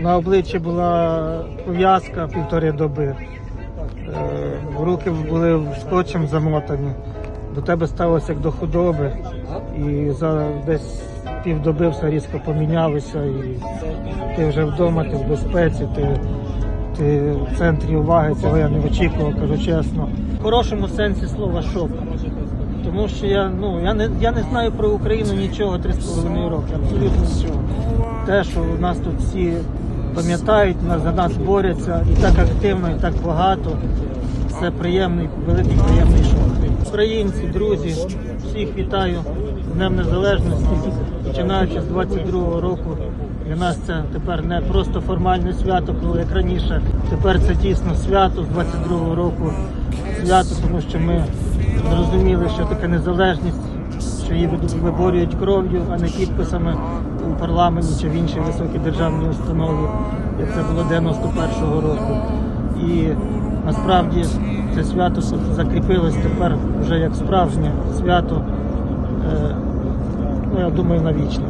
На обличчі була пов'язка півтори доби. Е, Руки були скотчем замотані. До тебе ставилося як до худоби. І за десь півдоби все різко помінялося. І ти вже вдома, ти в безпеці, ти, ти в центрі уваги, цього я не очікував, кажу чесно. В хорошому сенсі слова шок. Тому що я, ну, я, не, я не знаю про Україну нічого три з половиною роки, абсолютно нічого. Те, що у нас тут всі пам'ятають, нас- за нас борються і так активно, і так багато. Це приємний, великий приємний шок. Українці, друзі, всіх вітаю з Днем Незалежності. Починаючи з 22-го року, для нас це тепер не просто формальне свято, коли як раніше. Тепер це дійсно свято з 22-го року. Свято, тому що ми зрозуміли, що таке незалежність, що її виборюють кров'ю, а не підписами у парламенті чи в іншій високій державній установі, як це було 91-го року. І насправді це свято закріпилось тепер вже як справжнє свято, е, ну я думаю, навічно.